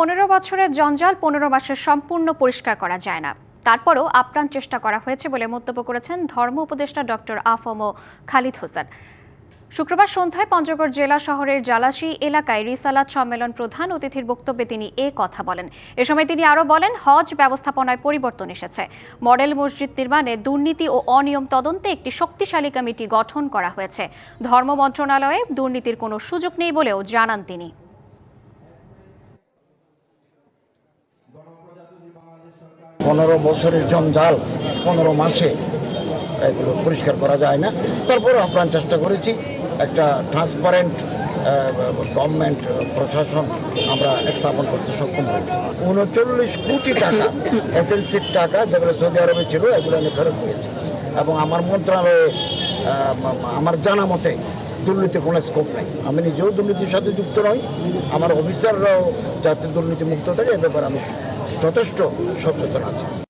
পনেরো বছরের জঞ্জাল পনেরো মাসে সম্পূর্ণ পরিষ্কার করা যায় না। তারপরও আপ্রাণ চেষ্টা করা হয়েছে বলে মন্তব্য করেছেন ধর্ম উপদেষ্টা ডক্টর আফম খালিদ হোসেন। শুক্রবার সন্ধ্যায় পঞ্চগড় জেলা শহরের জালাশি এলাকায় রিসালাত সম্মেলন প্রধান অতিথির বক্তব্যে তিনি এ কথা বলেন। এ সময় তিনি আরও বলেন, হজ ব্যবস্থাপনায় পরিবর্তন এসেছে। মডেল মসজিদ নির্মাণে দুর্নীতি ও অনিয়ম তদন্তে একটি শক্তিশালী কমিটি গঠন করা হয়েছে। ধর্ম মন্ত্রণালয়ে দুর্নীতির কোনো সুযোগ নেই বলেও জানান তিনি। পনেরো বছরের জঞ্জাল, পনেরো মাসে এগুলো পরিষ্কার করা যায় না। তারপরে আপ্রাণ চেষ্টা করেছি, একটা ট্রান্সপারেন্ট গভর্নমেন্ট প্রশাসন আমরা স্থাপন করতে সক্ষম হয়েছি। উনচল্লিশ কোটি টাকা, এসএলসির টাকা যেগুলো সৌদি আরবে ছিল, এগুলো আমি ফেরত দিয়েছি এবং আমার মন্ত্রণালয়ে আমার জানা মতে দুর্নীতির কোনো স্কোপ নেই। আমি নিজেও দুর্নীতির সাথে যুক্ত নই, আমার অফিসাররাও যাতে দুর্নীতি মুক্ত থাকে, এ ব্যাপারে আমি যথেষ্ট সচেতন আছি।